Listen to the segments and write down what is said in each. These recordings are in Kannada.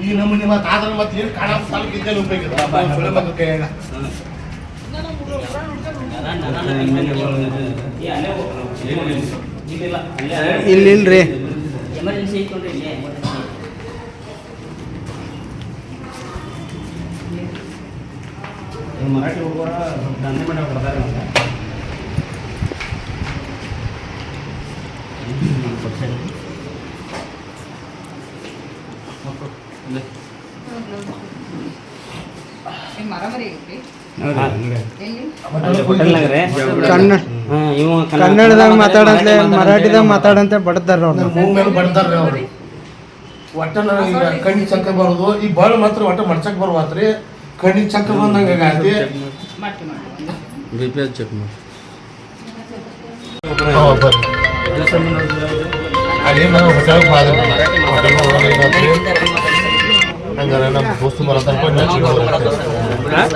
ಈ ನಮೂನಿ ಮತ್ತೆ ಆದ್ರೆ ಮತ್ತೆ ಏನು ಕಾಣ ಸಾಲಕ್ಕೆ ಇದ್ದಲ್ಲಿ ಉಪಯೋಗ ಕೈಯಾಗ ಇಲ್ಲಿ. ಇಲ್ರಿ ಎಮರ್ಜೆನ್ಸಿ. ಮರಾಠಿ ಹುಡುಗರ ದಂಧೆ ಮಾಡಿ ಬರ್ತಾರೆ ಕನ್ನಡ ಕನ್ನಡದಾಗ ಮಾತಾಡಂತೆ ಮರಾಠಿದಾಗ ಮಾತಾಡಂತೆ ಬಡದಾರ ಅವ್ರು. ಮೂಗ್ ಮೇಲೆ ಬಡ್ದಾರ್ರಿ ಅವ್ರು. ಒಟ್ಟ ನನಗೆ ಕಣ್ಣಿ ಚಕ್ರ ಬರೋದು. ಈ ಬಾಳ ಮಾತ್ರ ಒಟ್ಟ ಮಡ್ಸಕ್ ಬರ್ವಾತ್ರಿ. ಕಣ್ಣಿ ಚಕ್ರ ಬಂದಂಗ ಆಗೈತಿ. ಬಿ ಪಿ ಎಸ್ ಚೆಕ್ ಮಾಡಿ. ಅದೇನು ಹೋಟೆಲ್ ಹಂಗಾರೆ ನಮ್ಮ ದೋಸ್ತು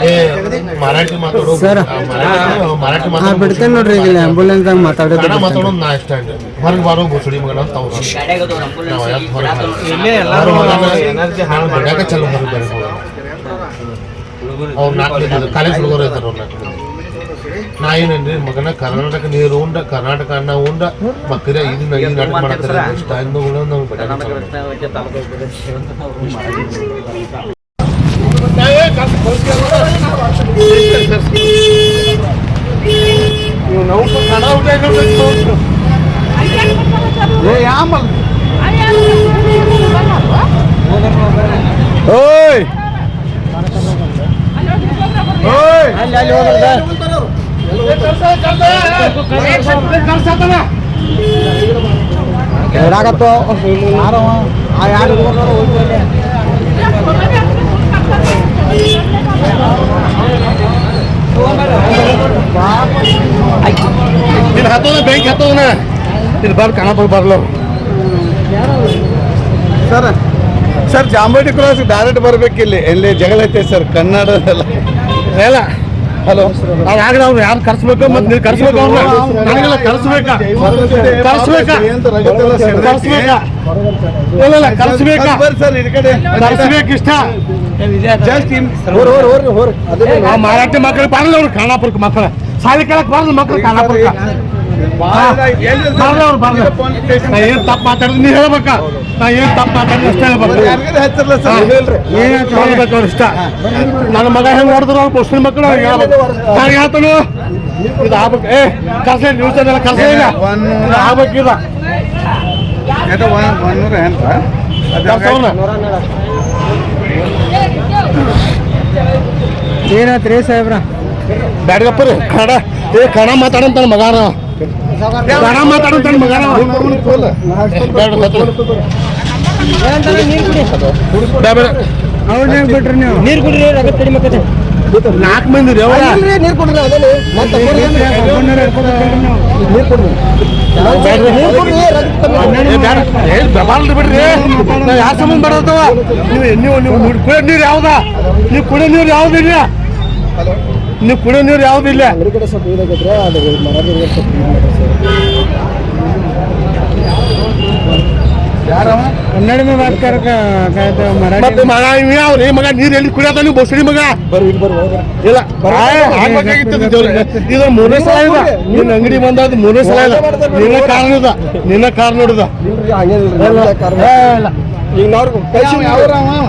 ಏ ಮರಾಠಿ ಮಾತಾಡೋ. ಮರಾಠಿ- ಮರಾಠಿ ಹಾ. ಮಾತಾಡೋ ಬಿಡ್ತೇನೆ ನೋಡ್ರಿ ಈಗ ಆಂಬುಲೆನ್ಸ್ದಾಗ ಮಾತಾಡೋದು ಕನ್ನಡ ಮಾತಾಡೋದು ನಾ ಇಷ್ಟ ಹೊರಗೆ ಬಾರೋ ಬೋಸಡಿ ಮಗನ ಅಂತ ಎನರ್ಜಿ ಹಾಳು ಚಲೋ ಹೊರಗೆ ಬೇರೆ ಅವ್ರು ನಾಲ್ಕು ಕಾಲೇಜ್ ಹುಡುಗರು ಇದ್ದಾರೆ ಅವ್ರು ನಾಲ್ಕು ಮಂದಿ ನಾ ಏನೇನ್ರಿ ಮಗನ ಕರ್ನಾಟಕ ನೀರು ಉಂಡ ಕರ್ನಾಟಕ ಅನ್ನ ಉಂಡ ಮಕ್ಕಳ ಇದನ್ನ ಈ ನಾಟಕ ಮಾಡ್ತಾರೆ ಕೂಡ ನಾವು ಓಯ್. ಓಯ್. ಅಲ್ಲಿ ಅಲ್ಲಿ ಹೋಗ್ರಿ. ಹೇಳಾಕತ್ತು ಯಾರೋ ಆ ಯಾರು ಇಲ್ಲಿ ಹತ್ತೋದ ಬೆಂಕಿ ಹತ್ತೋದನ ಕಾಣಪ್ಪ ಬರ್ಲ. Sir sir Jamboti cross direct ಬರ್ಬೇಕಿಲ್ಲಿ. ಎಲ್ಲಿ ಜಗಳ ಐತೆ ಸರ್ ಕನ್ನಡದಲ್ಲ. ಇಲ್ಲ ಹಲೋ. ಅವ್ರು ಯಾರು ಕರ್ಸ್ಬೇಕು ಮತ್ತೆ ನೀವು ಕರ್ಸ್ಬೇಕು ಅವ್ರನ್ನ? ನನಗೆಲ್ಲ ಕರ್ಸ್ಬೇಕಾ? ಕರ್ಸ್ಬೇಕಾ? ಕರ್ಸ್ಬೇಕಾ? ಇಲ್ಲ ಇಲ್ಲ ಕರ್ಸ್ಬೇಕಾ? ಮಕ್ಕಳು ಬರಲ್ಲ ಅವ್ರು ಖಾನಾಪುರಕ್ಕೆ ಮಕ್ಕಳ. ಸಾಲಿ ಕೇಳಕ್ ಬರಲ್ಲ ಮಕ್ಕಳು ಖಾನಾಪುರಕ್ಕೆ ಏನ್ ತಪ್ಪು ನಾ ತಪ್ಪು ಹೇಳ್ಬೇಕು ಇಷ್ಟ ನನ್ನ ಮಗ ಹೆಂಗ್ ನೋಡಿದ್ರು ಮುಸ್ಲಿಂ ಮಕ್ಕಳು ಹೇಳ್ತಾನು ಇದು ಆಗ್ಬೇಕು ಏ ನ್ಯೂಸ್ ಇಲ್ಲ ಏನಾಯ್ತು ರೀ ಸಾಹೇಬ್ರ? ಬ್ಯಾಡ್ಗಪ್ಪ ರೀ, ಕನ್ನಡ. ಏ, ಕನ್ನಡ ಮಾತಾಡಂತ ಮಗಾನ ನೀವು ನೀರು ಕುಡ್ರಿ, ರಗತ್ ಕಡಿಮೆ ನಾಲ್ಕು ಮಂದಿ ರೀ ನೀರು ಬಿಡ್ರಿ. ಯಾವ ಸಂಬಂಧ ನೀವು ನೀವು ನೀವು ಕುಡಿಯೋ ನೀರು ಯಾವ್ದ? ನೀವು ಕುಡಿಯೋ ನೀರು ಯಾವ್ದಿಲ್ಲ ನೀವು ಕುಡಿಯೋ ನೀರು ಯಾವ್ದು ಇಲ್ಲ. ಕನ್ನಡ ಮಗ ಮಗ ಎಲ್ಲಿ ಇಲ್ಲ. ನೀವು ಮಗ ಇದು ಮೂರನೇ ಸಲ ಇದ. ನಿನ್ನ ಅಂಗಡಿ ಬಂದ ಮೂರನೇ ಸಲ ಇಲ್ಲ ನಿನ್ನ ಕಾರ್ ನೋಡಿದ ನಿನ್ನ ಕಾರ್ ನೋಡಿದ ಈಗ ನಾವು